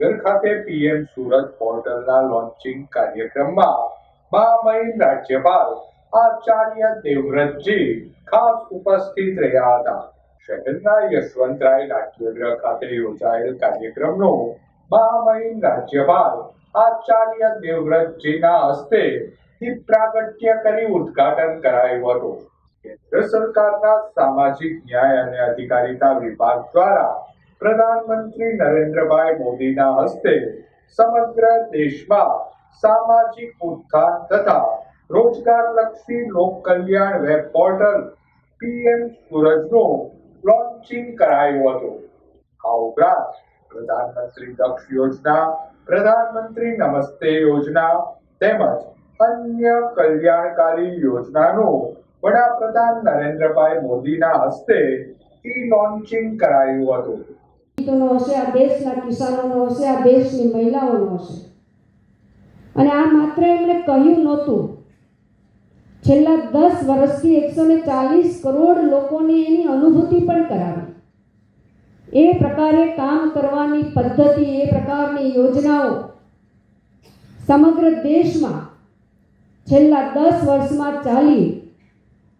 ભાવનગર ખાતે PM Surat પોર્ટલના launching કાર્યક્રમમાં મહામહિમ રાજ્યપાલ આચાર્ય દેવવ્રતજી ખાસ ઉપસ્થિત રહ્યા હતા. શહેરના યશવંતરાય નાટ્યગૃહ ખાતે યોજાયેલ કાર્યક્રમનો મહામહિમ રાજ્યપાલ આચાર્ય દેવવ્રતજીના હસ્તે પ્રાગટ્ય કરી ઉદ્ઘાટન કરાયું હતું. કેન્દ્ર સરકારના સામાજિક ન્યાય અને અધિકારિતા વિભાગ દ્વારા પ્રધાનમંત્રી નરેન્દ્રભાઈ મોદીના હસ્તે સમગ્ર દેશમાં સામાજિક ઉત્થાન તથા રોજગારલક્ષી લોક કલ્યાણ વેબ પોર્ટલ પીએમ સૂરજનું લોન્ચિંગ કરાયું હતું. આ ઉપરાંત પ્રધાનમંત્રી દક્ષ યોજના, પ્રધાનમંત્રી નમસ્તે યોજના તેમજ અન્ય કલ્યાણકારી યોજનાનું વડાપ્રધાન નરેન્દ્રભાઈ મોદીના હસ્તે ઈ લોન્ચિંગ કરાયું હતું. ખેડૂતોનો હશે, આ દેશના કિસાનોનો હશે, આ દેશની મહિલાઓનો હશે. અને આ માત્ર એમણે કહ્યું નહોતું. છેલ્લા દસ વર્ષથી એકસો ને ચાલીસ કરોડ લોકોને એની અનુભૂતિ પણ કરાવી. એ પ્રકારે કામ કરવાની પદ્ધતિ, એ પ્રકારની યોજનાઓ સમગ્ર દેશમાં છેલ્લા દસ વર્ષમાં ચાલી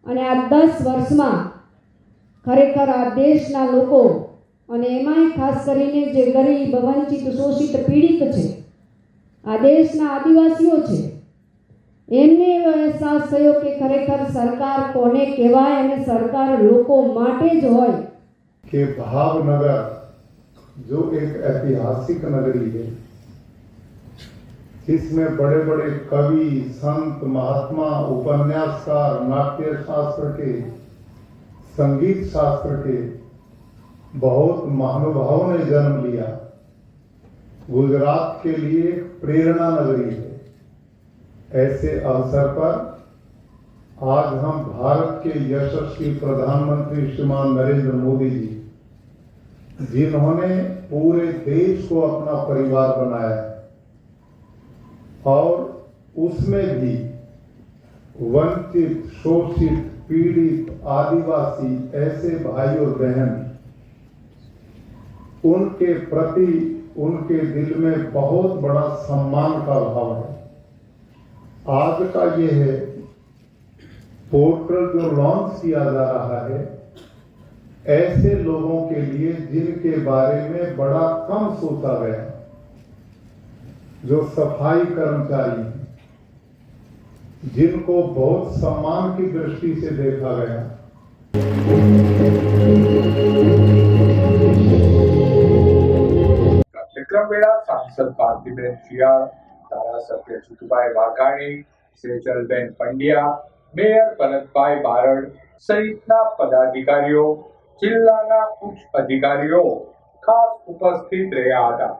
અને આ દસ વર્ષમાં ખરેખર આ દેશના લોકો અને એમાંય ખાસ કરીને જે ગરીબ વંચિત શોષિત પીડિત છે આ દેશના આદિવાસીઓ છે એમને એવો અહેસાસ થયો કે ખરેખર સરકાર કોને કહેવાય અને સરકાર લોકો માટે જ હોય कि भावनगर जो एक ऐतिहासिक नगरी है जिसमें बड़े बड़े कवि संत महात्मा उपन्यासकार नाट्य शास्त्र के संगीत शास्त्र के बहुत महानुभावों ने जन्म लिया। गुजरात के लिए प्रेरणा नगरी है। ऐसे अवसर पर आज हम भारत के यशस्वी प्रधानमंत्री श्रीमान नरेंद्र मोदी जी, जिन्होंने पूरे देश को अपना परिवार बनाया और उसमें भी वंचित, शोषित, पीड़ित, आदिवासी, ऐसे भाई और बहन उनके प्रति उनके दिल में बहुत बड़ा सम्मान का भाव है। आज का ये है पोर्टल जो लॉन्च किया जा रहा है, ऐसे लोगों के लिए जिनके बारे में बड़ा कम सोचा गया जो सफ़ाई कर्मचारी जिनको बहुत सम्मान की दृष्टि से देखा गया। કાર્યક્રમ વેળા સાંસદ ભારતીબેન શિયાળ, ધારાસભ્ય જીતુભાઈ વાઘાણી સેજલબેન પંડ્યા, મેયર ભરતભાઈ બારડ સહિતના પદાધિકારીઓ, જિલ્લાના ઉચ્ચ અધિકારીઓ ખાસ ઉપસ્થિત રહ્યા હતા.